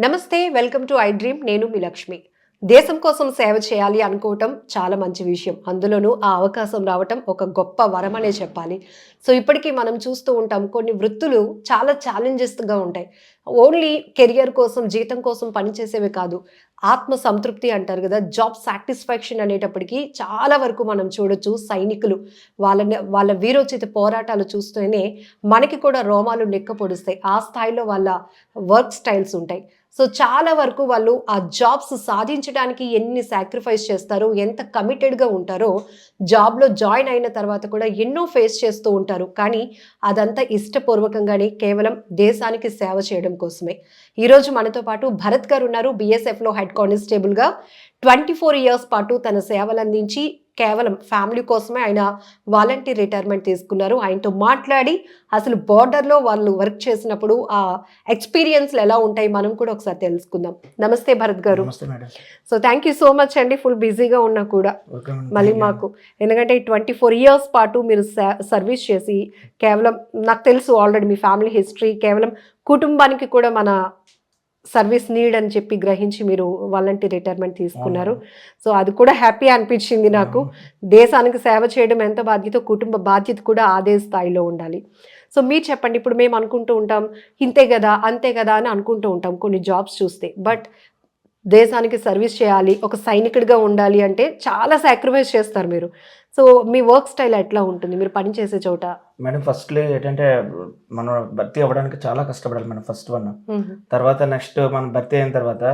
నమస్తే welcome to I dream. నేను మీ లక్ష్మి. దేశం కోసం సేవ చేయాలి అనుకోవటం చాలా మంచి విషయం. అందులోనూ ఆ అవకాశం రావటం ఒక గొప్ప వరం అనే చెప్పాలి. సో ఇప్పటికీ మనం చూస్తూ ఉంటాం కొన్ని వృత్తులు చాలా ఛాలెంజెస్గా ఉంటాయి. ఓన్లీ కెరియర్ కోసం జీతం కోసం పనిచేసేవి కాదు. ఆత్మ సంతృప్తి అంటారు కదా. జాబ్ సాటిస్ఫాక్షన్ అనేటప్పటికీ చాలా వరకు మనం చూడొచ్చు సైనికులు వాళ్ళని వాళ్ళ వీరోచిత పోరాటాలు చూస్తేనే మనకి కూడా రోమాలు నెక్క పొడుస్తాయి. ఆ స్థాయిలో వాళ్ళ వర్క్ స్టైల్స్ ఉంటాయి. సో చాలా వరకు వాళ్ళు ఆ జాబ్స్ సాధించడానికి ఎన్ని సాక్రిఫైస్ చేస్తారో ఎంత కమిటెడ్గా ఉంటారో జాబ్లో జాయిన్ అయిన తర్వాత కూడా ఎన్నో ఫేస్ చేస్తూ ఉంటారు. కానీ అదంతా ఇష్టపూర్వకంగానే కేవలం దేశానికి సేవ చేయడం కోసమే. ఈరోజు మనతో పాటు భరత్ గారు ఉన్నారు. బీఎస్ఎఫ్లో హెడ్ కానిస్టేబుల్గా ట్వంటీ ఫోర్ ఇయర్స్ పాటు తన సేవలు అందించి కేవలం ఫ్యామిలీ కోసమే ఆయన వాలంటీర్ రిటైర్మెంట్ తీసుకున్నారు. ఆయనతో మాట్లాడి అసలు బార్డర్లో వాళ్ళు వర్క్ చేసినప్పుడు ఆ ఎక్స్పీరియన్స్లు ఎలా ఉంటాయి మనం కూడా ఒకసారి తెలుసుకుందాం. నమస్తే భరత్ గారు. So thank you so much అండి. ఫుల్ బిజీగా ఉన్నా కూడా. మళ్ళీ. మాకు ఎందుకంటే ట్వంటీ ఫోర్ ఇయర్స్ పాటు మీరు సర్వీస్ చేసి కేవలం నాకు తెలుసు ఆల్రెడీ మీ ఫ్యామిలీ హిస్టరీ కేవలం కుటుంబానికి కూడా మన సర్వీస్ నీడ్ అని చెప్పి గ్రహించి మీరు వాలంటీర్ రిటైర్మెంట్ తీసుకున్నారు. సో అది కూడా హ్యాపీ అనిపించింది నాకు. దేశానికి సేవ చేయడం ఎంత బాధ్యత కుటుంబ బాధ్యత కూడా అదే స్థాయిలో ఉండాలి. సో మీరు చెప్పండి. ఇప్పుడు మేము అనుకుంటూ ఉంటాం ఇంతే కదా అంతే కదా అని అనుకుంటూ ఉంటాం కొన్ని జాబ్స్ చూస్తే. బట్ దేశానికి సర్వీస్ చేయాలి ఒక సైనికుడిగా ఉండాలి అంటే చాలా సాక్రిఫైస్ చేస్తారు మీరు. సో మీ వర్క్ స్టైల్ ఎట్లా ఉంటుంది? మీరు పని చేసే చోట? మేడం ఫస్ట్లో ఏంటంటే మనం భర్తీ అవ్వడానికి చాలా కష్టపడాలి మేడం ఫస్ట్ వన్ తర్వాత నెక్స్ట్ మనం భర్తీ అయిన తర్వాత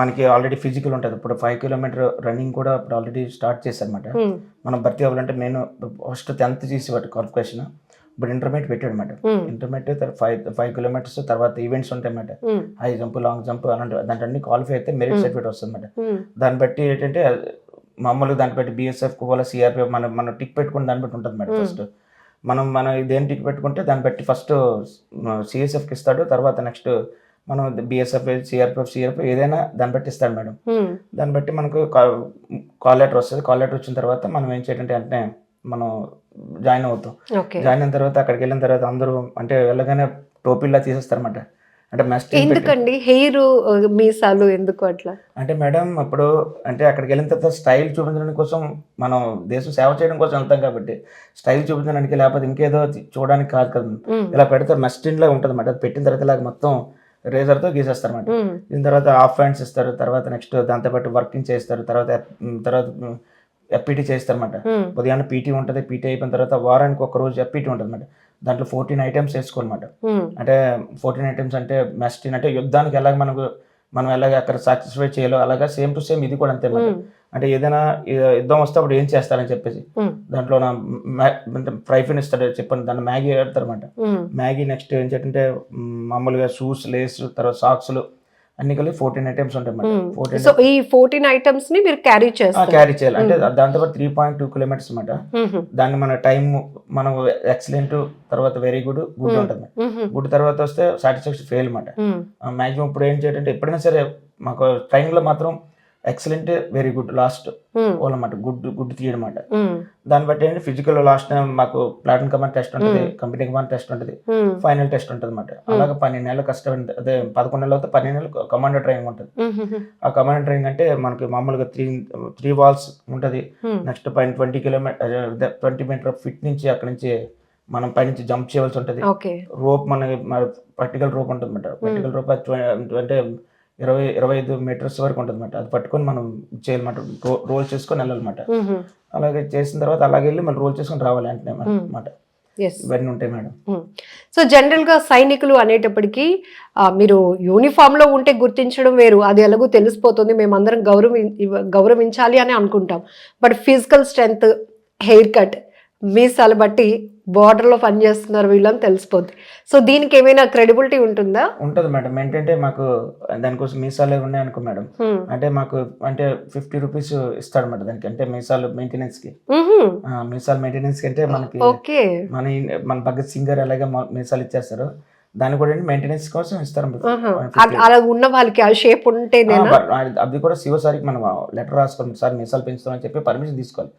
మనకి ఆల్రెడీ ఫిజికల్ ఉంటుంది. ఇప్పుడు ఫైవ్ కిలోమీటర్ రన్నింగ్ కూడా ఇప్పుడు ఆల్రెడీ స్టార్ట్ చేశారనమాట. మనం భర్తీ అవ్వాలంటే నేను ఫస్ట్ టెన్త్ చేసేవాటి క్వాలిఫికేషన్ ఇప్పుడు ఇంటర్మీడియట్ పెట్టాడు అనమాట Hmm. Intermediate five five kilometres తర్వాత ఈవెంట్స్ ఉంటాయి అన్నమాట హై జంప్ లాంగ్ జంప్ అలాంటి దాంట్లో అన్ని క్వాలిఫై అయితే మెరిట్ Hmm. సర్టిఫికేట్ వస్తుంది అన్నమాట దాన్ని బట్టి ఏంటంటే మామూలుగా దాన్ని బట్టి బీఎస్ఎఫ్ వాళ్ళ సిఆర్పిఎఫ్ మనం మనం టిక్ పెట్టుకుని దాన్ని బట్టి ఉంటుంది మేడం Hmm. ఫస్ట్ మనం మనం దేని టిక్ పెట్టుకుంటే దాన్ని బట్టి ఫస్ట్ సిఎస్ఎఫ్కి ఇస్తాడు తర్వాత నెక్స్ట్ మనం బిఎస్ఎఫ్ సిఆర్పిఎఫ్ సిఆర్పిఎఫ్ ఏదైనా దాన్ని బట్టి ఇస్తాడు మేడం. దాన్ని బట్టి మనకు కాల్ లెటర్ వస్తుంది. కాల్ లెటర్ వచ్చిన తర్వాత మనం ఏం చేయాలంటే వెంటనే మనం జాయిన్ అవుతాం. జాయిన్ అయిన తర్వాత అక్కడికి వెళ్ళిన తర్వాత అందరూ అంటే వెళ్ళగానే టోపీలా తీసేస్తారన్నమాట. అంటే మెస్ట్ ఎందుకండి? హెయిర్ మీసాలు ఎందుకు అట్లా? అంటే మేడం అప్పుడు అంటే అక్కడికి వెళ్ళిన తర్వాత స్టైల్ చూపించడానికి కోసం మనం దేశం సేవ చేయడం కోసం వెళ్తాం కాబట్టి స్టైల్ చూపించడానికి లేకపోతే ఇంకేదో చూడడానికి కాదు కదా. ఇలా పెడితే మెస్టిన్ లాగా ఉంటుంది అన్నమాట పెట్టిన తర్వాత ఇలాగ మొత్తం రేజర్తో గీసేస్తారు అన్నమాట మ్మ్. దీని తర్వాత హాఫ్ హ్యాండ్స్ ఇస్తారు తర్వాత నెక్స్ట్ దాంతోపాటు వర్కింగ్ చేస్తారు తర్వాత తర్వాత ఎఫ్పీటీ చేస్తారు అనమాట మ్మ్. ఉదయాన్నే పీటీ ఉంటుంది పీటీ అయిపోయిన తర్వాత వారానికి ఒక రోజు ఎఫ్పీటీ ఉంటుంది అనమాట దాంట్లో ఫోర్టీన్ ఐటమ్స్ వేసుకోనమాట. అంటే ఫోర్టీన్ ఐటమ్స్ అంటే మెస్టిన్ అంటే యుద్ధానికి ఎలాగ మనకు మనం ఎలాగ అక్కడ సాటిస్ఫై చేయాలో అలాగా సేమ్ టు సేమ్ ఇది కూడా అంతే. అంటే ఏదైనా యుద్ధం వస్తే అప్పుడు ఏం చేస్తారని చెప్పేసి. దాంట్లో నా ఫ్రై ఫిన్ ఇస్తాడు చెప్పండి దాంట్లో మ్యాగీ పెడతారు అనమాట. మ్యాగీ నెక్స్ట్ ఏంటంటే మ్, మామూలుగా షూస్ లేస్ తర్వాత సాక్స్లు అన్ని కలిపి ఫోర్టీన్ ఐటమ్స్ ఉంటాయి సో ఈ ఫోర్టీన్ ఐటమ్స్ని మీరు క్యారీ చేస్తారు. క్యారీ చేయాలి. అంటే దాంతో పాటు త్రీ పాయింట్ టూ కిలోమీటర్స్ అనమాట. దాన్ని మన టైం మనం ఎక్సలెంట్ తర్వాత వెరీ గుడ్ గుడ్ ఉంటుంది. గుడ్ తర్వాత వస్తే సాటిస్ఫాక్షన్ ఫెయిల్ అనమాట మ్మ్. మ్యాక్సిమం ఇప్పుడు ఏం చేయాలంటే ఎప్పుడైనా సరే మాకు ట్రైన్లో మాత్రం ఎక్సలెంట్ వెరీ గుడ్ లాస్ట్ మ్మ్. వాళ్ళమాట గుడ్ గుడ్ తీయడం అనమాట. దాన్ని బట్టి ఏంటి ఫిజికల్ లాస్ట్ టైం మాకు ప్లాటిన్ కమాండ్ టెస్ట్ ఉంటుంది కంపెనీ కమాండ్ టెస్ట్ ఉంటుంది. ఫైనల్ టెస్ట్ ఉంటుంది అనమాట అలాగే పన్నెండు నెలలు కష్టం అదే పదకొండు నెలలు అయితే పన్నెండు నెలలు కమాండర్ ట్రైనింగ్ ఉంటుంది. ఆ కమాండర్ ట్రైనింగ్ అంటే మనకి మామూలుగా త్రీ త్రీ వాల్స్ ఉంటుంది. నెక్స్ట్ పైన twenty kilometre twenty metre fit నుంచి అక్కడ నుంచి మనం పైనుంచి జంప్ చేయవలసి ఉంటుంది రోప్ మనకి పర్టికల్ రోప్ ఉంటుంది అనమాట పర్టికల్ రోప్ అంటే ఇరవై ఇరవై ఐదు మీటర్స్ వరకు ఉంటుంది అనమాట అది పట్టుకొని మనం చేయాలన్నమాట. రోల్ చేసుకొని వెళ్ళాలన్నమాట. అలాగే చేసిన తర్వాత అలాగే వెళ్ళి మళ్ళీ రోల్ చేసుకొని రావాలి వెంటనే అనమాట ఇవన్నీ ఉంటాయి మేడం. సో జనరల్గా సైనికులు అనేటప్పటికీ మీరు యూనిఫామ్లో ఉంటే గుర్తించడం వేరు. అది ఎలాగో తెలిసిపోతుంది. మేమందరం గౌరవి గౌరవించాలి అని అనుకుంటాం. But physical strength hair cut మీసాలు బట్టి బార్డర్లో పనిచేస్తున్నారు వీళ్ళని తెలిసిపోద్ది. సో దీనికి ఏమైనా క్రెడిబిలిటీ ఉంటుందా? ఉంటుంది మేడం. ఏంటంటే మాకు దానికోసం మీసాలు ఉన్నాయి అనుకో మేడం. అంటే మాకు అంటే ఫిఫ్టీ రూపీస్ ఇస్తాడు అనమాట దానికి. అంటే మీసాలు మెయింటెనెన్స్కి మీసాలు మెయింటెనెన్స్కి అంటే మనకి మన మన భగత్ సింగ్ గారు అలాగే మీసాలు ఇచ్చేస్తారు దాన్ని కూడా మెయింటెనెన్స్ కోసం ఇస్తారు. అల- ఉన్న వాళ్ళకి ఆ షేప్ బట్ అది కూడా శివసారికి మనం లెటర్ రాసుకోవాలి సార్ మీసాలు పెంచుతామని చెప్పి పర్మిషన్ తీసుకోవాలి.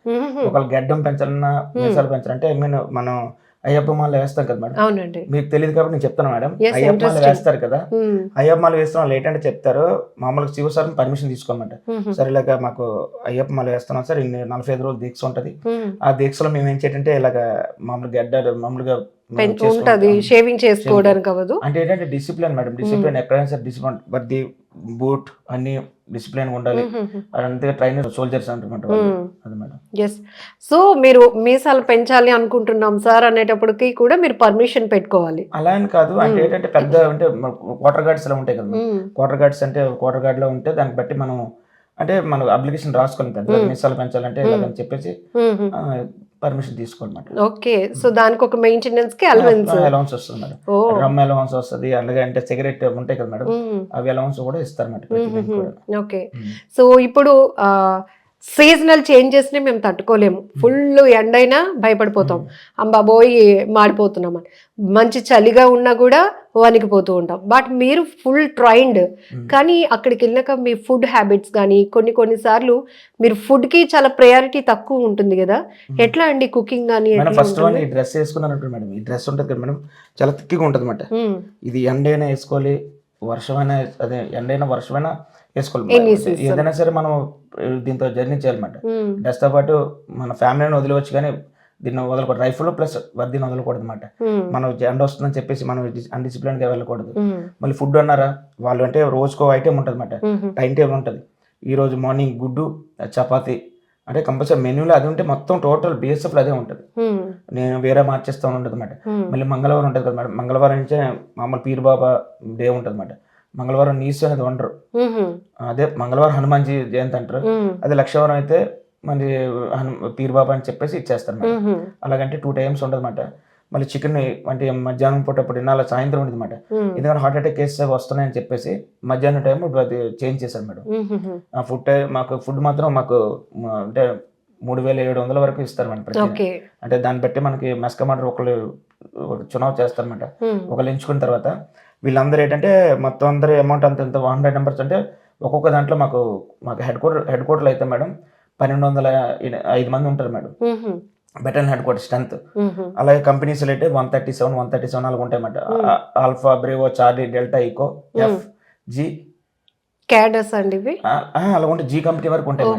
ఒకవేళ గడ్డం పెంచాలన్నా మీసాలు పెంచాలంటే ఐ మీన్ మనం అయ్యప్ప మాల వేస్తాం కదా మేడం. అవునండి. మీకు తెలియదు కాబట్టి నేను చెప్తాను మేడం. Yes, అయ్యప్ప మాల interesting. వేస్తారు కదా. ఉమ్, అయ్యప్ప మాల వేస్తాం వాళ్ళు ఏంటంటే చెప్తారు. మామూలుగా శివ సార్ పర్మిషన్ తీసుకోమంట. సరే ఇలాగ మాకు అయ్యప్ప మాల వేస్తున్నాం సార్. ఇన్ని నలభై ఐదు రోజులు దీక్ష ఉంటది. ఆ దీక్షలో మేము ఏం చేయాలంటే ఇలాగ మామూలుగా గడ్డ మామూలుగా. ఉంటది షేవింగ్ చేసుకోవడానికి అవ్వదు. అంటే ఏంటంటే డిసిప్లిన్ మేడం. డిసిప్లిన్ ఎక్కడైనా సరే డిసిప్లిన్ బట్ బూట్ అన్ని డిసిప్లిన్ ఉండాలి. అంతే ట్రైనర్ సోల్జర్స్ వాళ్ళు. అది మేడం. ఎస్ సో మీరు మీసాలు పెంచాలి అనుకుంటున్నాం సార్ అనేటప్పటికి కూడా మీరు పర్మిషన్ పెట్టుకోవాలి. అలా అని కాదు. అంటే. ఏంటంటే పెద్ద అంటే వాటర్ గార్డ్స్లో ఉంటాయి కదా వాటర్ గార్డ్స్ అంటే వాటర్ గార్డ్లో ఉంటే దాన్ని బట్టి మనం అంటే మనం అప్లికేషన్ రాసుకొని పెద్ద మ్మ్. మిసాలు పెంచాలంటే. ఇలాగని చెప్పేసి. పర్మిషన్ తీసుకోవాలన్నమాట ఓకే సో దానికి ఒక మెయింటెనెన్స్కి అలవెన్స్ అలౌన్స్ వస్తుంది మేడం. రమ్ అలౌన్స్ వస్తుంది అలాగే అంటే సిగరెట్ ఉంటాయి కదా మేడం అవి అలౌన్స్ కూడా ఇస్తారు మేడం. ఓకే. సో ఇప్పుడు సీజనల్ చేంజెస్ని మేము తట్టుకోలేము. ఫుల్ ఎండైనా భయపడిపోతాం. అంబాబోయ్ మాడిపోతున్నాం అని. మంచి చలిగా ఉన్నా కూడా వణికిపోతూ ఉంటాం. బట్ మీరు ఫుల్ ట్రైన్డ్ మ్మ్. కానీ అక్కడికి వెళ్ళాక మీ ఫుడ్ హ్యాబిట్స్ కానీ కొన్ని కొన్నిసార్లు మీరు food కి చాలా ప్రయారిటీ తక్కువ ఉంటుంది కదా. ఎట్లా అండి కుకింగ్ కానీ ఫస్ట్? ఈ డ్రెస్ వేసుకున్నాను మేడం. ఈ డ్రెస్ ఉంటుంది కదా మేడం చాలా థిక్గా ఉంటుంది అనమాట మ్మ్. ఇది ఎండైనా వేసుకోవాలి వర్షమైనా అదే ఎండైనా వర్షమైనా వేసుకోవాలి. ఏదైనా సరే మనం దీంతో జర్నీ చేయాలన్నమాట. డ్రెస్తో పాటు మన ఫ్యామిలీని వదిలేవచ్చు కానీ దీన్ని వదలకూడదు రైఫుల్ ప్లస్ వర్దీని వదలకూడదు అనమాట మ్మ్. మనం ఎండ వస్తుందని చెప్పేసి మనం అన్డిసిప్లిన్గా వెళ్ళకూడదు మ్మ్. మళ్ళీ ఫుడ్ అన్నారా వాళ్ళు అంటే రోజుకో ఐటెం ఉంటుంది అనమాట. టైం టేబుల్ ఉంటుంది ఈ రోజు మార్నింగ్ గుడ్డు చపాతి అంటే కంపల్సరీ మెనూలో అది ఉంటే మొత్తం టోటల్ బిఎస్ఎఫ్లో అదే ఉంటుంది. నేను వేరే మార్చేస్తూ ఉంటుంది అనమాట. మళ్ళీ మంగళవారం ఉంటుంది కదా మంగళవారం నుంచే మామూలు పీర్ బాబా డే ఉంటుంది అనమాట మంగళవారం నీసు అనేది వండరు. అదే మంగళవారం హనుమాన్జీ జయంతి అంటారు. అదే లక్షవారం అయితే మళ్ళీ హను పీర్ బాబా అని చెప్పేసి ఇచ్చేస్తారు మేడం. అలాగంటే టూ టైమ్స్ ఉంటుంది అనమాట మళ్ళీ చికెన్ అంటే మధ్యాహ్నం పూట అప్పుడు ఇన్నాళ్ళ సాయంత్రం ఉంటుంది అనమాట. ఎందుకంటే హార్ట్ అటాక్ కేసెస్ వస్తున్నాయని చెప్పేసి మధ్యాహ్నం టైం అది చేంజ్ చేశారు మేడం. ఆ ఫుడ్ మాకు ఫుడ్ మాత్రం మాకు అంటే మూడు వేల ఏడు వందల వరకు ఇస్తారు మేడం ప్రతి అంటే దాన్ని బట్టి మనకి మెస్కమాటర్ ఒకళ్ళు చునావ్ చేస్తారన్నమాట. ఒకళ్ళు ఎంచుకున్న తర్వాత వీళ్ళందరూ ఏంటంటే మొత్తం అందరూ అమౌంట్ అంత ఎంత వన్ హండ్రెడ్ నెంబర్స్ అంటే ఒక్కొక్క దాంట్లో మాకు మాకు హెడ్ క్వార్టర్ హెడ్ క్వార్టర్లో అయితే మేడం పన్నెండు వందల ఐదు మంది ఉంటారు madam. Battalion head quarter strength. అలాగే కంపెనీస్ అయితే one thirty seven one thirty seven అలాగ ఉంటాయి అన్నమాట Hmm. Alpha bravo charlie delta echo F G క్యాడస్ అండి ఇవి అలా ఉంటే జీ కంపెనీ వరకు ఉంటాయి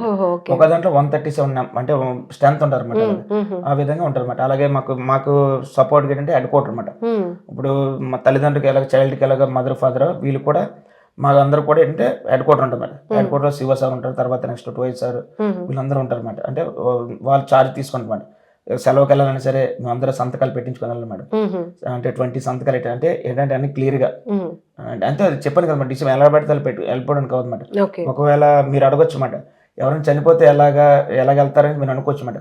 ఒక దాంట్లో వన్ థర్టీ సెవెన్ అంటే స్ట్రెంత్ ఉంటారు. మ్మ్. ఆ విధంగా ఉంటారు అన్నమాట అలాగే మాకు మాకు సపోర్ట్ ఏంటంటే హెడ్ క్వార్టర్ అనమాట. ఇప్పుడు మా తల్లిదండ్రులకి ఎలాగ చైల్డ్కి ఎలాగ మదర్ ఫాదర్ వీళ్ళు కూడా మా అందరూ కూడా ఏంటంటే హెడ్ క్వార్టర్ ఉంటుంది అన్నమాట హెడ్ క్వార్టర్ శివ సార్ ఉంటారు తర్వాత నెక్స్ట్ టోయ్ సార్. వీళ్ళందరూ ఉంటారు అనమాట అంటే వాళ్ళు చార్జ్ తీసుకుంటారు సెలవుకి వెళ్ళాలన్నా సరే మేము అందరూ సంతకాలు మేడం మ్మ్. అంటే ట్వంటీ సంతకాలు అంటే ఏంటంటే అన్ని క్లియర్గా. అంటే అది చెప్పాను కదా డిసిప్లిన్ ఎలా పెడితే పెట్టి వెళ్ళిపోవడానికి ఓకే. ఒకవేళ మీరు అడగొచ్చు మాట ఎవరైనా చనిపోతే ఎలాగా ఎలాగ వెళ్తారని మీరు అనుకోవచ్చు మాట.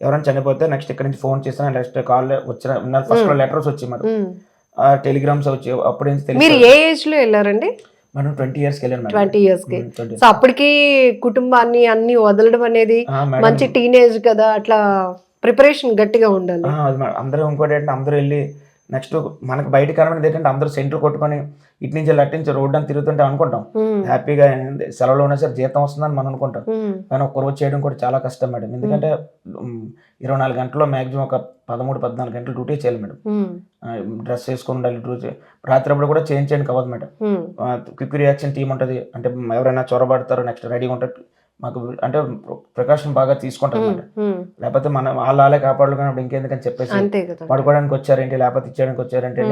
ఎవరైనా చనిపోతే నెక్స్ట్ ఇక్కడ నుంచి ఫోన్ చేసినా నెక్స్ట్ కాల్ వచ్చిన ఫస్ట్ లెటర్స్ వచ్చి మాట. టెలిగ్రామ్స్ వచ్చి అప్పుడు నుంచి మీరు ఏ ఏజ్లో వెళ్ళారండి? మనం ట్వంటీ మేడం ట్వంటీ ఇయర్స్కి. ఉమ్, 20. సో అప్పటికి కుటుంబాన్ని అన్ని వదలడం అనేది. మంచి టీనేజ్ కదా అట్లా ప్రిపరేషన్ గట్టిగా ఉండాలి. అందరూ ఇంకోటి ఏంటంటే అందరూ వెళ్ళి నెక్స్ట్ మనకు బయట కనబడేది ఏంటంటే అందరూ సెంటర్ కొట్టుకొని ఇటు నుంచి నుంచి రోడ్డు అని తిరుగుతుంటే అనుకుంటాం. హ్యాపీగా సెలవులో ఉన్నా సరే జీతం వస్తుందని మనం అనుకుంటాం. కానీ ఒక రోజు చేయడం కూడా చాలా కష్టం మేడం ఎందుకంటే ఇరవై నాలుగు గంటల్లో మ్యాక్సిమం ఒక పదమూడు పద్నాలుగు గంటలు డ్యూటీ చేయాలి మేడం. డ్రెస్ వేసుకొని ఉండాలి డ్యూటీ రాత్రి అప్పుడు కూడా చేంజ్ చేయడానికి అవ్వదు మేడం. క్విక్ రియాక్షన్ టీం ఉంటుంది అంటే ఎవరైనా చొరబడతారు నెక్స్ట్ రెడీగా ఉంటారు మాకు అంటే ప్రికాషన్ బాగా తీసుకుంటారు. లేకపోతే మనం వాళ్ళ వాళ్ళే కానీ ఇంకెందుకని చెప్పేసి పడుకోవడానికి వచ్చారేంటి లేకపోతే ఇచ్చేయడానికి వచ్చారంటే.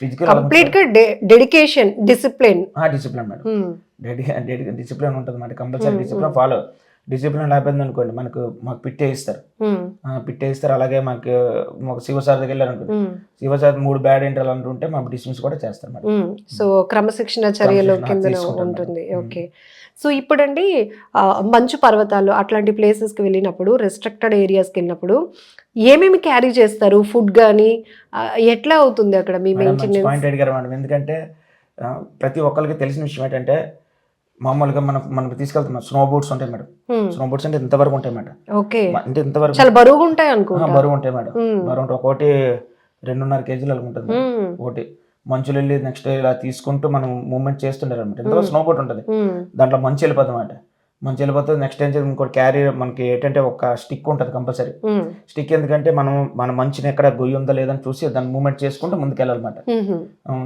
ఫిజికల్ కంప్లీట్గా dedication discipline discipline madam. Discipline ఉంటుంది madam compulsory discipline follow discipline లేకపోయింది అనుకోండి మనకు మాకు పిట్టే ఇస్తారు. ఆ, పిట్టే ఇస్తారు. అలాగే మాకు మాకు శివసార్ దగ్గర వెళ్ళారు అనుకోండి. శివసార్ మూడు బ్యాడ్ ఏంటి అలా అంటుంటే మాకు డిస్మిస్ కూడా చేస్తారు సో క్రమశిక్షణ చర్యలు కింద ఉంటుంది. ఓకే. సో ఇప్పుడండి మంచు పర్వతాలు అట్లాంటి ప్లేసెస్కి వెళ్ళినప్పుడు రెస్ట్రిక్టెడ్ ఏరియాస్కి వెళ్ళినప్పుడు ఏమేమి క్యారీ చేస్తారు? ఫుడ్ కానీ ఎట్లా అవుతుంది అక్కడ మీ మెయింటెనెన్స్ మేడం. ఎందుకంటే ప్రతి ఒక్కరికి తెలిసిన విషయం ఏంటంటే మామూలుగా మనం మనకు తీసుకెళ్తాం స్నో బూట్స్ ఉంటాయి మేడం. స్నో బూట్స్ అంటే ఇంతవరకు ఉంటాయి మేడం. ఓకే. అంటే ఇంతవరకు చాలా బరువుగా ఉంటాయి అనుకుంటా. బరువు ఉంటాయి మేడం. బరువు ఉంటాయి ఒకటి రెండున్నర కేజీలు అలా ఉంటుంది మేడం. మ్మ్. ఒకటి మంచులు వెళ్ళి నెక్స్ట్ ఇలా తీసుకుంటూ మనం మూవ్మెంట్ చేస్తుంటారు అనమాట ఇంతలో స్నో బోట్ ఉంటుంది. దాంట్లో మంచు వెళ్ళిపోతుంది అనమాట మంచి వెళ్ళిపోతుంది నెక్స్ట్ ఏం చేయాలి ఇంకోటి క్యారీ మనకి ఏంటంటే ఒక స్టిక్ ఉంటుంది కంపల్సరీ. స్టిక్ ఎందుకంటే మనం మన మంచిని ఎక్కడ గొయ్యి ఉందా లేదని చూసి దాన్ని మూవ్మెంట్ చేసుకుంటూ ముందుకు వెళ్ళాలన్నమాట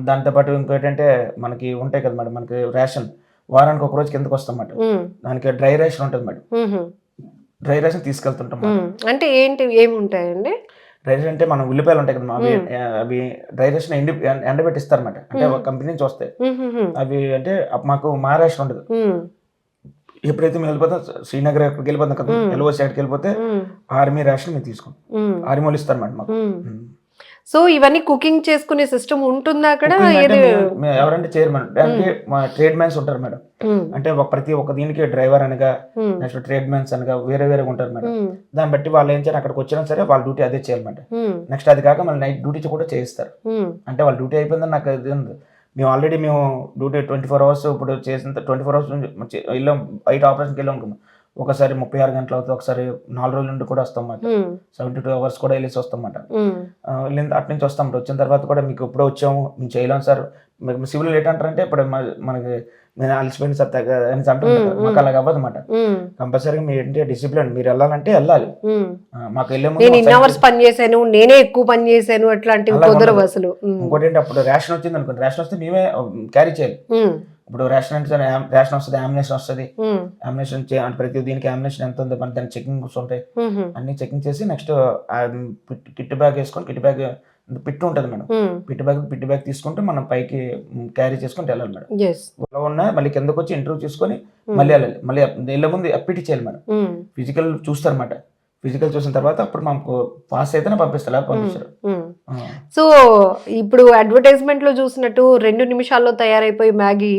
దాంతోపాటు ఇంకోటంటే మనకి ఉంటాయి కదా మేడం. మనకి రేషన్. వారానికి ఒక రోజు కిందకు వస్తాం మేడం దానికి డ్రై రేషన్ ఉంటుంది మేడం డ్రై రేషన్ తీసుకెళ్తుంటాం. అంటే ఏంటి ఏమి ఉంటాయండి డ్రై రేషన్ అంటే మనం ఉల్లిపాయలు ఉంటాయి కదా అవి అవి డ్రై రేషన్ ఎండి ఎండబెట్టిస్తారు అనమాట అంటే ఒక కంపెనీ నుంచి వస్తాయి. అవి అంటే మాకు మా రేషన్ ఉండదు ఎప్పుడైతే మేము వెళ్ళిపోతాం శ్రీనగర్ ఎక్కడికి వెళ్ళిపోతాం కదా ఎల్ఓసి ఎక్కడికి వెళ్ళిపోతే ఆర్మీ రేషన్ మేము తీసుకుంటాం. ఆర్మీ వాళ్ళు ఇస్తారు మేడం మాకు. సో ఇవన్నీ కుకింగ్ చేసుకునే సిస్టమ్ ఉంటుందా అక్కడ? ఎవరంటే చేయరు మేడం అంటే మా ట్రేడ్ మ్యాన్స్ ఉంటారు మేడం. అంటే ప్రతి ఒక్క దీనికి డ్రైవర్ అనగా నెక్స్ట్ ట్రేడ్ మ్యాన్స్ అనగా వేరే వేరే ఉంటారు మేడం. దాన్ని బట్టి వాళ్ళు ఏం చేయాలి అక్కడికి వచ్చినా సరే వాళ్ళ డ్యూటీ అదే చేయాలి మేడం. ఉమ్, నెక్స్ట్ అది కాక మళ్ళీ నైట్ డ్యూటీ కూడా చేయిస్తారు. అంటే వాళ్ళ డ్యూటీ అయిపోయిందని నాకు ఇది ఉంది. మేము ఆల్రెడీ మేము డ్యూటీ ట్వంటీ ఫోర్ అవర్స్ ఇప్పుడు చేసిన ట్వంటీ ఫోర్ అవర్స్ వెళ్ళాం బయట ఆపరేషన్కి వెళ్ళాం అనుకున్నాం ఒకసారి ముప్పై ఆరు గంటలు అవుతుంది ఒకసారి నాలుగు రోజుల నుండి కూడా వస్తాం సెవెంటీ టూ అవర్స్ కూడా వెళ్ళేసి వస్తాం అన్నమాట. ఉమ్, ఆ, వెళ్ళిన అటు నుంచి వస్తాం వచ్చిన తర్వాత కూడా మీకు ఇప్పుడే వచ్చాము మేము చేయలేం సార్. మీకు సివిల్ ఏంటంటారంటే ఇప్పుడు మనకి నేను అలసిపోయిన సార్ తగ్గ అని అంటుంటారు మాకు అలాగ అవ్వదు అనమాట కంపల్సరీగా మీ ఏంటి డిసిప్లిన్ మీరు వెళ్ళాలంటే వెళ్ళాలి. మాకు వెళ్ళే నేను సైడ్ అవర్స్ పని చేశాను నేనే ఎక్కువ పని చేశాను అట్లాంటివి కుదరవు. అసలు. ఇంకోటి అప్పుడు రేషన్ వచ్చింది అనుకోండి. రేషన్ వస్తే మేమే క్యారీ చేయాలి. ఇప్పుడు రేషన్ అంటే రేషన్ వస్తుంది యామినేషన్ వస్తుంది. చే అంటే ప్రతి దీనికి యామినేషన్ ఎంత ఉంది మన దాని చెకింగ్స్ ఉంటాయి. అన్ని చెకింగ్ చేసి నెక్స్ట్ కిట్ బ్యాగ్ వేసుకొని కిట్ బ్యాగ్ పిట్ ఉంటుంది మేడం. పిట్ బ్యాగ్ పిట్ బ్యాగ్ తీసుకుంటే మనం పైకి క్యారీ చేసుకుంటూ వెళ్ళాలి మేడం. ఉన్న మళ్ళీ కిందకు వచ్చి ఇంటర్వ్యూ తీసుకొని మళ్ళీ వెళ్ళాలి. మళ్ళీ వెళ్ళే ముందు అప్పిటి చేయాలి మేడం. ఫిజికల్ చూస్తారన్నమాట ఫిజికల్ చూసిన తర్వాత అప్పుడు మనకు పాస్ అయితేనే పంపిస్తారు. సో ఇప్పుడు అడ్వర్టైజ్మెంట్లో చూసినట్టు రెండు నిమిషాల్లో తయారైపోయి మ్యాగీ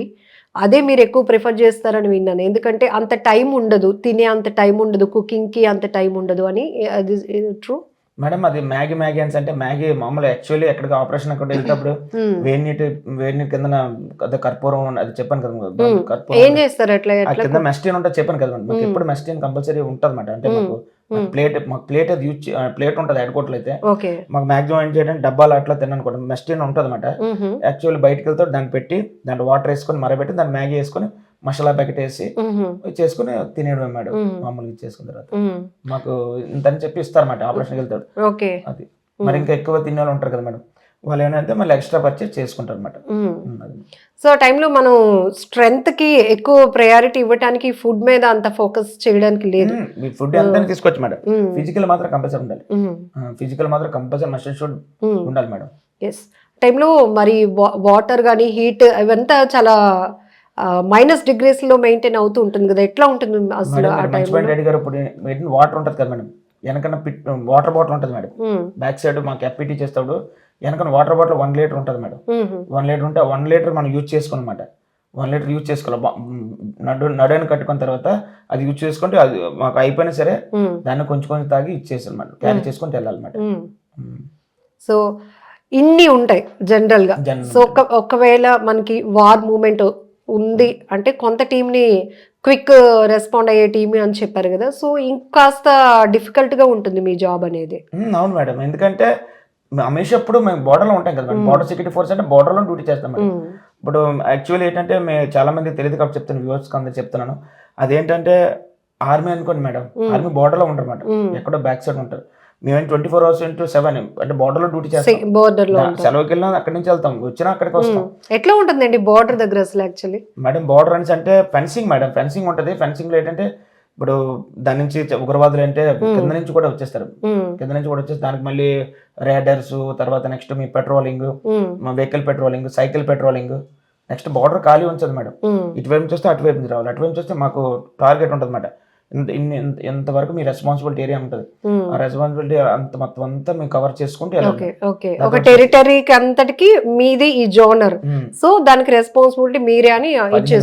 అదే మీరు ఎక్కువ ప్రిఫర్ చేస్తారని విన్నాను. ఎందుకంటే అంత టైం ఉండదు తినే అంత టైం ఉండదు కుకింగ్కి అంత టైం ఉండదు అని. అది ట్రూ మేడం అది మ్యాగీ మ్యాగీ అని అంటే మ్యాగీ మామూలు యాక్చువల్లీ ఎక్కడికి ఆపరేషన్ అక్కడ వెళ్తేప్పుడు వేడి నీటి వేడి నీటి కింద అదే కర్పూరం అది చెప్పాను కదా ఏం కర్పూరం చేస్తారు అట్లా కింద మెస్టీన్ ఉంటుంది చెప్పాను కదా. మాకు ఎప్పుడు మెస్టీన్ కంపల్సరీ ఉంటుంది అనమాట అంటే మాకు ప్లేట్ మాకు ప్లేట్ అది యూజ్ ప్లేట్ ఉంటుంది హెడ్ అయితే. మాకు మాక్సిమం ఏం చేయడం డబ్బాలు అట్లా తిన్నాను మెస్టీన్ ఉంటుంది అనమాట యాక్చువల్లీ బయటకు వెళ్తే దాన్ని పెట్టి దాంట్లో వాటర్ వేసుకొని మరబెట్టి దాన్ని మ్యాగీ వేసుకొని మసాలా ప్యాకెట్ వేసి చేసుకుని తినేయడమే మేడం మామూలుగా చేసుకున్న తర్వాత. మాకు ఇంత అని చెప్పి ఇస్తారన్నమాట ఆపరేషన్కి వెళ్తాడు. ఓకే. అది. మరి ఇంకా ఎక్కువ తినే వాళ్ళు ఉంటారు కదా మేడం. వాళ్ళు ఏంటంటే మళ్ళీ ఎక్స్ట్రా పర్చేస్ చేసుకుంటారు అనమాట సో టైంలో మనం స్ట్రెంగ్త్కి ఎక్కువ ప్రయారిటీ ఇవ్వడానికి ఫుడ్ మీద అంత ఫోకస్ చేయడానికి లేదు. మీ ఫుడ్ ఎంత తీసుకోవచ్చు మేడం. ఫిజికల్ మాత్రం కంపల్సరీ ఉండాలి. ఫిజికల్ మాత్రం కంపల్సరీ మస్ట్ షుడ్ ఉండాలి మేడం. ఎస్ టైంలో మరి వాటర్ కానీ హీట్ ఇవంతా చాలా మైనస్ డిగ్రీస్లో మెయింటైన్ అవుతూ ఉంటుంది కదా ఎట్లా ఉంటుంది అసలు మేడం ఆ టైంలో అడిగారు ఇప్పుడు వాటర్ ఉంటుంది కదా మేడం వెనకన పిట్ వాటర్ బాటిల్ ఉంటుంది మేడం. బ్యాక్ సైడ్ మాకు ఎఫ్పిటీ చేస్తాడు వెనకన వాటర్ బాటిల్ వన్ లీటర్ ఉంటుంది మేడం. వన్ లీటర్ ఉంటే వన్ లీటర్ మనం యూజ్ చేసుకోనమాట వన్ లీటర్ యూజ్ చేసుకోవాలి. నడు నడని కట్టుకున్న తర్వాత అది యూజ్ చేసుకుంటే అది మాకు అయిపోయినా సరే దాన్ని కొంచెం కొంచెం తాగి ఇచ్చేసి అనమాట క్యారీ చేసుకుంటూ వెళ్ళాలన్నమాట సో ఇన్ని ఉంటాయి జనరల్గా. General సో ఒక ఒకవేళ మనకి వార్ మూమెంట్ ఉంది. అంటే కొంత టీంని క్విక్ రెస్పాండ్ అయ్యే టీమ్ అని చెప్పారు కదా. సో ఇంకాస్త difficult గా ఉంటుంది మీ జాబ్ అనేది. అవును మేడం. ఎందుకంటే హమేష ఎప్పుడు మేము border లో ఉంటాం కదా మేడం. బార్డర్ సెక్యూరిటీ ఫోర్స్ అంటే border లో డ్యూటీ చేస్తాం మేడం. ఇప్పుడు యాక్చువల్లీ ఏంటంటే మేము చాలా మంది తెలియదు కాబట్టి చెప్తాను వ్యూవర్స్కి అందరు చెప్తున్నాను. అదేంటంటే ఆర్మీ అనుకోండి మేడం. ఆర్మీ లో ఉంటారు మ్మ్. ఎక్కడో బ్యాక్ సైడ్ ఉంటారు. మేము twenty four hours into seven అంటే border లో డ్యూటీ చేస్తాం. బోర్డర్లో సెలవుకి వెళ్ళినా అక్కడి నుంచి వెళ్తాం. వచ్చినా అక్కడికి వస్తాం. ఎట్లా ఉంటుందండి బార్డర్ దగ్గర అసలు యాక్చువల్లీ మేడం బార్డర్ అనేసి అంటే ఫెన్సింగ్ మేడం ఫెన్సింగ్ ఉంటుంది. ఫెన్సింగ్లో ఏంటంటే ఇప్పుడు దాని నుంచి ఉగ్రవాదులు అంటే కింద నుంచి కూడా వచ్చేస్తారు. కింద నుంచి కూడా వచ్చేసి దానికి మళ్ళీ రేడర్స్ తర్వాత నెక్స్ట్ మీ patrolling vehicle patrolling cycle patrolling next border ఖాళీ ఉంచదు మేడం. ఇటువైపు నుంచి వస్తే అటువైపు నుంచి రావాలి. అటువైపు నుంచి వస్తే మాకు టార్గెట్ ఉంటుంది మేడం. ఇంతవరకు మీ రెస్పాన్సిబిలిటీ ఏరియా ఉంటుంది. ఆ రెస్పాన్సిబిలిటీ అంత మొత్తం అంతా మేము కవర్ చేసుకుంటూ ఓకే ఓకే ఒక టెరిటరీకి అంతటికి మీది ఈ జోనర్. సో దానికి రెస్పాన్సిబిలిటీ మీరే అని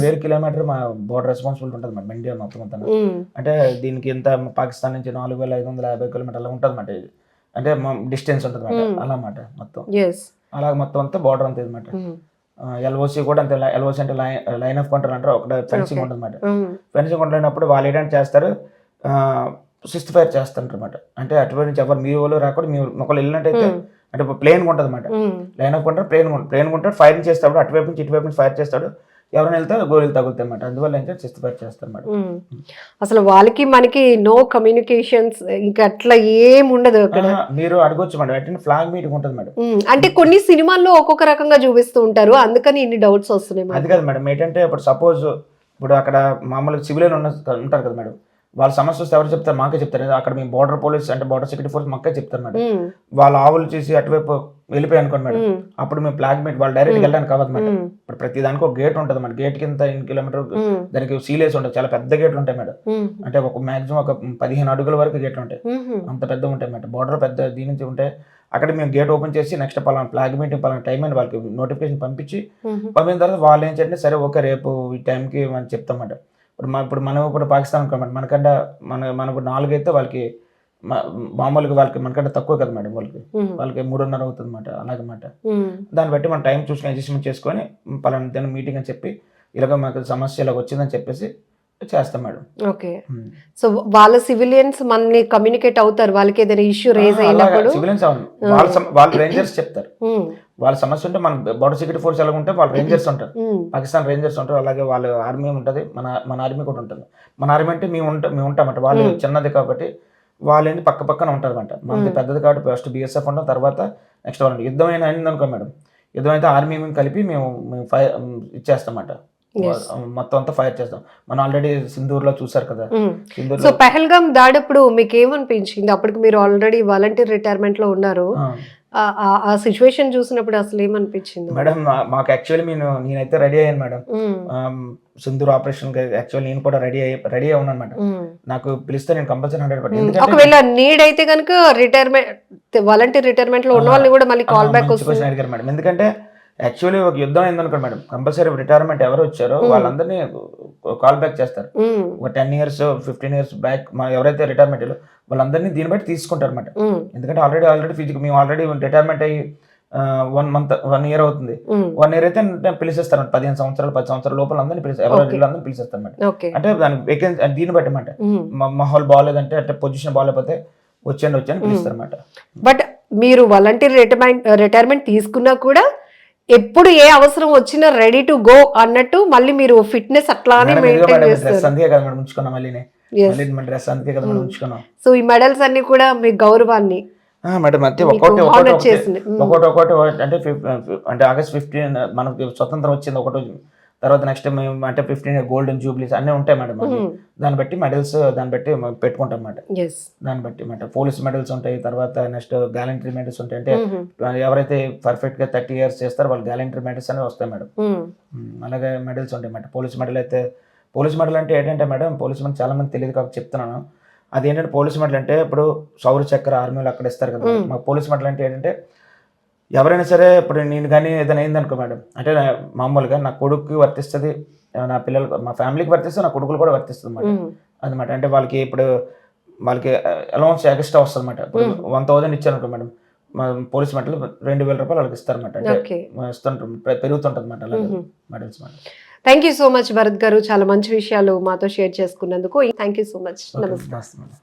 వేల కిలోమీటర్ మా బోర్డర్ రెస్పాన్సిబిలిటీ ఉంటుంది మేడం ఇండియా మొత్తం అంతా. మ్మ్. అంటే దీనికి ఎంత పాకిస్తాన్ నుంచి నాలుగు వేల ఐదు వందల యాభై కిలోమీటర్లు ఉంటుంది అన్నమాట ఇది. అంటే డిస్టెన్స్ ఉంటుంది అన్నమాట అలా అన్నమాట మొత్తం. అలా మొత్తం అంతా బార్డర్ అంతే అనమాట. ఎల్ఓసి కూడా అంతే ఎల్ఓసి అంటే లైన్ లైన్ ఆఫ్ కంట్రోల్ అంటారు ఒకటి ఫెన్సింగ్ ఉంటుంది అనమాట. ఫెన్సింగ్ ఉంటున్నప్పుడు వాళ్ళు ఏంటంటే చేస్తారు సిక్స్త్ ఫైర్ చేస్తుంటారు అనమాట అంటే అటువంటి నుంచి ఎవరు మీ వాళ్ళు రాకుండా మీ ఒకళ్ళు వెళ్ళినట్టయితే అంటే ప్లేన్ ఉంటుంది అనమాట. Line of control plane plane ఉంటాడు ఫైరింగ్ చేస్తాడు అటువైపు నుంచి ఇటువైపు నుంచి ఫైర్ చేస్తాడు ఎవరైనా వెళ్తే గోళీలు తగులుతాయి అన్నమాట అందువల్ల ఏంటంటే మేడం ఉమ్. అసలు వాళ్ళకి మనకి నో కమ్యూనికేషన్స్ ఇంకా అట్లా ఏం ఉండదు అక్కడ. మీరు అడగొచ్చు మేడం. అంటే ఫ్లాగ్ మీటింగ్ ఉంటుంది మేడం. అంటే కొన్ని సినిమాల్లో ఒక్కొక్క రకంగా చూపిస్తూ ఉంటారు. అందుకని ఇన్ని డౌట్స్ వస్తున్నాయి అది. కాదు మేడం. ఏంటంటే ఇప్పుడు సపోజ్ ఇప్పుడు అక్కడ మామూలుగా సివిలియన్ ఉన్న ఉంటారు కదా మేడం. వాళ్ళ సమస్య వస్తే ఎవరు చెప్తారు? మాకే చెప్తారు. అక్కడ మేము బార్డర్ పోలీస్ అంటే బార్డర్ సెక్యూరిటీ ఫోర్స్ మాకే చెప్తారు మేడం. వాళ్ళ ఆవులు చేసి అటువైపు వెళ్ళిపోయి అనుకోండి మేడం. అప్పుడు మేము ఫ్లాగ్ మీట్ వాళ్ళు డైరెక్ట్ వెళ్ళడానికి కావద్దు మేడం. ఇప్పుడు ప్రతి దానికి ఒక గేట్ ఉంటుంది మేడం. గేట్ కింద ఎన్ని కిలోమీటర్ దానికి సీలేసి ఉంటుంది చాలా పెద్ద గేట్లు ఉంటాయి మేడం. అంటే ఒక మాక్సిమం ఒక పదిహేను అడుగుల వరకు గేట్లు ఉంటాయి. అంత పెద్ద ఉంటాయి మేడం. బార్డర్ పెద్ద దీని నుంచి ఉంటే అక్కడ మేము గేట్ ఓపెన్ చేసి నెక్స్ట్ పలానా ఫ్లాగ్ మీటింగ్ పలానా టైం అని వాళ్ళకి నోటిఫికేషన్ పంపించి పంపిన తర్వాత వాళ్ళు ఏం చేయండి సరే ఓకే రేపు ఈ టైంకి మనం చెప్తామాట ఇప్పుడు మన ఇప్పుడు మనం ఇప్పుడు పాకిస్తాన్ అనుకోమాట మనకంటే మన మన ఇప్పుడు నాలుగు అయితే వాళ్ళకి మా- మామూలుగా వాళ్ళకి మనకంటే తక్కువ కదా మేడం వాళ్ళకి. వాళ్ళకి మూడున్నర అవుతుంది అనమాట అలాగన్నమాట. ఉమ్, దాన్ని బట్టి మనం టైం చూసుకుని అడ్జస్ట్మెంట్ చేసుకొని పలానా దాని మీటింగ్ అని చెప్పి ఇలాగ మాకు సమస్య ఇలాగ వచ్చిందని చెప్పేసి చేస్తాం మేడం. ఓకే. సో వాళ్ళ సివిలియన్స్ మనని కమ్యూనికేట్ అవుతారు వాళ్ళకి ఏదైనా ఇష్యూ రేజ్ అయినప్పుడు? సివిలియన్స్ అవును. వాళ్ళ వాళ్ళు రేంజర్స్ చెప్తారు. వాళ్ళ సమస్య ఉంటే మన బార్డర్ సెక్యూరిటీ ఫోర్స్ ఎలా ఉంటే వాళ్ళు రేంజర్స్ ఉంటారు. పాకిస్తాన్ రేంజర్స్ ఉంటారు. అలాగే వాళ్ళ ఆర్మీ ఉంటుంది. మన మన ఆర్మీ కూడా ఉంటుంది. మన ఆర్మీ అంటే మేము ఉంటాం మేము ఉంటామంట. వాళ్ళు చిన్నది కాబట్టి వాళ్ళు ఏంటి పక్క పక్కన ఉంటారు అనమాట మనది పెద్దది కాబట్టి ఫస్ట్ బీఎస్ఎఫ్ ఉంటాం తర్వాత నెక్స్ట్ వాళ్ళు యుద్ధం అయినా అయింది అనుకో మేడం. యుద్ధం అయితే ఆర్మీ మేము కలిపి మేము మేము ఫైర్ ఇచ్చేస్తామట మొత్తం అంతా ఫైర్ చేస్తాం. మనం ఆల్రెడీ సింధూర్లో చూసారు కదా. సింధూర్ సో పెహల్గామ్ దాడప్పుడు మీకు ఏమనిపించింది అప్పటికి మీరు ఆల్రెడీ వాలంటీర్ రిటైర్మెంట్లో ఉన్నారు ఆ- సిచ్యువేషన్ చూసినప్పుడు అసలు ఏమనిపించింది? మేడం మాకు యాక్చువల్లీ నేను నేనైతే రెడీ అయ్యాను మేడం. సింధూర్ ఆపరేషన్ యాక్చువల్ నేను కూడా రెడీ అయ్యి రెడీ అయి ఉన్నాను మేడం. నాకు పిలిస్తే నేను కంపల్సరీ హండ్రెడ్ ఎందుకంటే ఒకవేళ నీడ్ అయితే కనుక రిటైర్మెంట్ వాలంటీర్ రిటైర్మెంట్లో ఉన్న వాళ్ళని కూడా మళ్ళీ కాల్ బ్యాక్ వస్తుంది. అడిగారు మేడం. ఎందుకంటే యాక్చువల్లీ ఒక యుద్ధం అయిందనుకోండి మేడం. కంపల్సరీ రిటైర్మెంట్ ఎవరు వచ్చారో వాళ్ళందరినీ కాల్ బ్యాక్ చేస్తారు. ఒక ten years fifteen years back మా ఎవరైతే రిటైర్మెంట్ వాళ్ళందరినీ దీన్ని బట్టి తీసుకుంటారు అనమాట ఎందుకంటే ఆల్రెడీ ఆల్రెడీ ఫిజిక్ మేము ఆల్రెడీ రిటైర్మెంట్ అయ్యి వన్ మంత్ వన్ ఇయర్ అవుతుంది. వన్ ఇయర్ అయితే పిలిచేస్తాను పదిహేను సంవత్సరాలు పది సంవత్సరాల లోపల అందరినీ పిలిచి ఎవరు అందరినీ పిలిచేస్తాను మేడం. ఓకే. అంటే దాని వేకెన్సీ దీన్ని బట్టి అనమాట. మాహోల్ బాగాలేదంటే అంటే పొజిషన్ బాగాలేకపోతే వచ్చేయండి వచ్చాను పిలుస్తారు అనమాట బట్ మీరు వాలంటీర్ రిటైర్మెంట్ రిటైర్మెంట్ తీసుకున్నా కూడా ఎప్పుడు ఏ అవసరం వచ్చినా రెడీ టు గో అన్నట్టు మళ్ళీ మీరు ఫిట్నెస్ అట్లానే మెయింటైన్ చేస్తారు. సో ఈ మెడల్స్ అన్ని కూడా మీ గౌరవాన్ని మేడం అయితే ఒకటి ఒకటి ఒకటి. ఒకటి అంటే అంటే ఆగస్ట్ ఫిఫ్టీన్ మనకి స్వతంత్రం వచ్చింది ఒకటి తర్వాత నెక్స్ట్ మేము అంటే ఫిఫ్టీన్ గోల్డెన్ జూబ్లీస్ అన్నీ ఉంటాయి మేడం. దాన్ని బట్టి మెడల్స్ దాన్ని బట్టి పెట్టుకుంటాం అన్నమాట. దాన్ని బట్టి మాట పోలీస్ మెడల్స్ ఉంటాయి తర్వాత నెక్స్ట్ గ్యాలంటరీ మెడల్స్ ఉంటాయి. అంటే ఎవరైతే పర్ఫెక్ట్గా థర్టీ ఇయర్స్ చేస్తారో వాళ్ళు గ్యాలంటరీ మెడల్స్ అనేవి వస్తాయి మేడం. అలాగే మెడల్స్ ఉంటాయి మేడం పోలీస్ మెడల్ అయితే పోలీస్ మెడల్ అంటే ఏంటంటే మేడం పోలీస్ మెడల్ చాలా మంది తెలియదు కాబట్టి చెప్తున్నాను. అది ఏంటంటే పోలీస్ మెడల్ అంటే ఇప్పుడు సౌర చక్ర ఆర్మీలో అక్కడ ఇస్తారు కదా మేడం. మా పోలీస్ మెడల్ అంటే ఏంటంటే ఎవరైనా సరే ఇప్పుడు నేను కానీ ఏదైనా అయిందనుకో మేడం అంటే మామూలుగా నా కొడుకుకి వర్తిస్తుంది నా పిల్లలకు మా ఫ్యామిలీకి వర్తిస్తుంది నా కొడుకులు కూడా వర్తిస్తుంది అన్నమాట. అనమాట అంటే వాళ్ళకి ఇప్పుడు వాళ్ళకి అలౌన్స్ ఎక్స్ట్రా వస్తుంది అనమాట ఇప్పుడు వన్ థౌసండ్ ఇచ్చారు అనుకో మేడం పోలీస్ మెడల్ రెండు వేల రూపాయలు వాళ్ళకి ఇస్తారన్నమాట. అంటే ఇస్తుంటాం పెరుగుతుంటుంది అనమాట అలాగే medals madam thank you so much Bharat గారు. చాలా మంచి విషయాలు మాతో షేర్ చేసుకున్నందుకు. థ్యాంక్ యూ సో మచ్ నమస్తే